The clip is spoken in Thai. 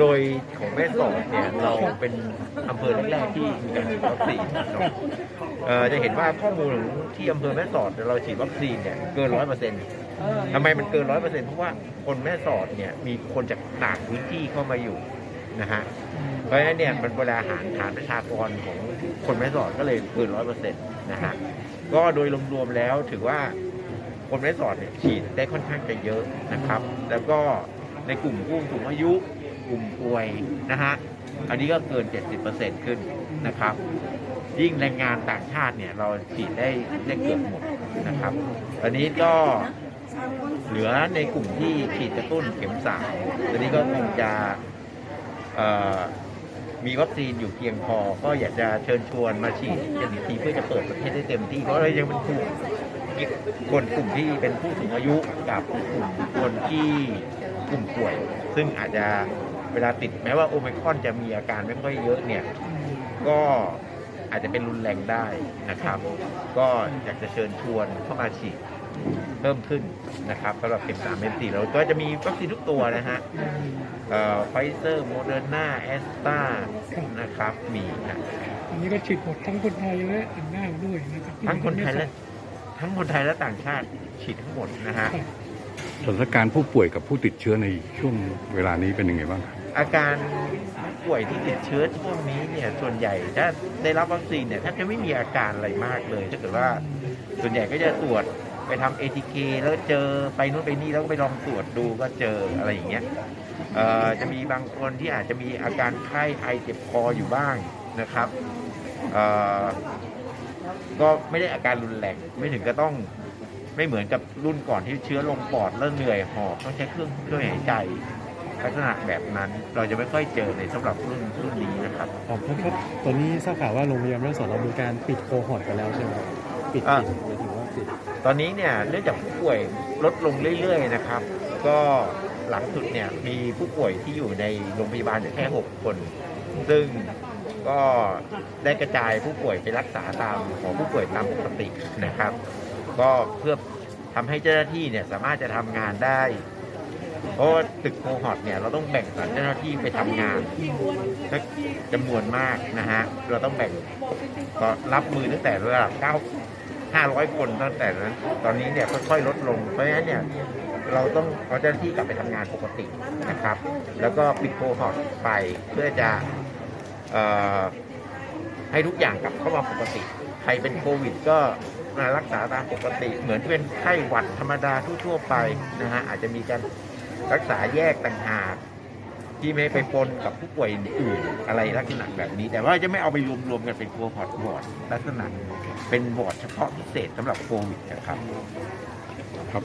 โดยของแม่สอดเนี่ยเราเป็นอำเภอแรกๆที่มีการฉีดวัคซีนเนาะเอ่อจะเห็นว่าข้อมูลที่อำเภอแม่สอดเราฉีดวัคซีนเนี่ยเกินร้อยเปอร์เซ็นต์ทำไมมันเกินร้อยเปอร์เซ็นต์เพราะว่าคนแม่สอดเนี่ยมีคนจากต่างพื้นที่เข้ามาอยู่นะฮะเพราะฉะนั้นเนี่ยมันเวลาหารฐานประชากรของคนแม่สอดก็เลยเกินร้อยเปอร์เซ็นต์นะฮะก็โดยรวมๆแล้วถือว่าคนแม่สอดเนี่ยฉีดได้ค่อนข้างจะเยอะนะครับ แล้วก็ในกลุ่มผู้สูงอายุ กลุ่มป่วยนะฮะอันนี้ก็เกิน 70%ขึ้นนะครับ ยิ่งแรงงานต่างชาติเนี่ยเราฉีดได้ได้เกือบหมดนะครับตอนนี้ก็เหลือในกลุ่มที่ฉีดกระตุ้นเข็มสามตอนนี้ก็คงจะมีวัคซีนอยู่เพียงพอ ก็อยากจะเชิญชวนมาฉีดกันอีกทีเพื่อจะเปิดประเทศได้เต็มที่ เพราะเรายังเป็นกลุ่มคนกลุ่มที่เป็นผู้สูงอายุกับกลุ่มคนที่กลุ่มป่วย ซึ่งอาจจะ เวลาติดแม้ว่าโอมิครอนจะมีอาการไม่ค่อยเยอะเนี่ย ก็อาจจะเป็นรุนแรงได้นะครับ ก็อยากจะเชิญชวนเข้ามาฉีดเพิ่มขึ้นนะครับสำหรับเข็มสามเข็มสี่เราก็จะมีวัคซีนทุกตัวนะฮะไฟเซอร์โมเดอร์นาแอสตรานะครับ มีนะอันนี้ก็ฉีดหมดทั้งคนไทยและต่างด้าวด้วยนะครับทั้งคนไทยและทั้งคนไทยและต่างชาติฉีดทั้งหมดนะฮะ สถานการณ์ผู้ป่วยกับผู้ติดเชื้อในช่วงเวลานี้เป็นยังไงบ้างครับ อาการป่วยที่ติดเชื้อช่วงนี้เนี่ยส่วนใหญ่ถ้าได้รับวัคซีนเนี่ยแทบจะไม่มีอาการอะไรมากเลยถ้าเกิดว่าส่วนใหญ่ก็จะตรวจไปทำ ATK แล้วเจอไปนู้นไปนี่แล้วก็ไปลองตรวจดูก็เจออะไรอย่างเงี้ยเอ่อจะมีบางคนที่อาจจะมีอาการไข้ไอเจ็บคออยู่บ้างนะครับเอ่อก็ไม่ได้อาการรุนแรงไม่ถึงก็ต้อง ไม่เหมือนกับรุ่นก่อนที่เชื้อลงปอดแล้วเหนื่อยหอบต้องใช้เครื่องช่วยหายใจลักษณะแบบนั้นเราจะไม่ค่อยเจอในสำหรับรุ่นรุ่นนี้นะครับอ๋อครับครับตอนนี้ทราบข่าวว่าโรงพยาบาลแม่สอดเรามีการปิดโคฮอร์ตกันแล้วใช่ไหมครับปิดอ่าปิดหมายถึงว่าปิดตอนนี้เนี่ยเนื่องจากผู้ป่วยลดลงเรื่อยๆนะครับ ก็หลังสุดเนี่ยมีผู้ป่วยที่อยู่ในโรงพยาบาลอยู่แค่ 6 คน ซึ่งก็ได้กระจายผู้ป่วยไปรักษาตามของผู้ป่วยตามปกตินะครับ ก็เพื่อทำให้เจ้าหน้าที่เนี่ยสามารถจะทำงานได้ เพราะตึกโคฮอตเนี่ยเราต้องแบ่งสรรเจ้าหน้าที่ไปทำงานสักจำนวนมากนะฮะเราต้องแบ่งก็รับมือตั้งแต่ระดับ9 500 คนตั้งแต่นั้น ตอนนี้เนี่ยค่อยๆลดลง เพราะฉะนั้นเนี่ยเราต้องเอาเจ้าหน้าที่กลับไปทำงานปกตินะครับ แล้วก็ปิดโคฮอตไปเพื่อจะให้ทุกอย่างกลับเข้ามาปกติ ใครเป็นโควิดก็ มารักษาตามปกติ เหมือนเป็นไข้หวัดธรรมดาทั่วๆไปนะฮะอาจจะมีการรักษาแยกต่างหากที่ไม่ไปปนกับผู้ป่วยอื่นอะไรลักษณะแบบนี้ แต่ว่าจะไม่เอาไปรวมๆกันเป็นโคฮอตวอร์ดลักษณะเป็นวอร์ดเฉพาะพิเศษสำหรับโควิดนะครับครับ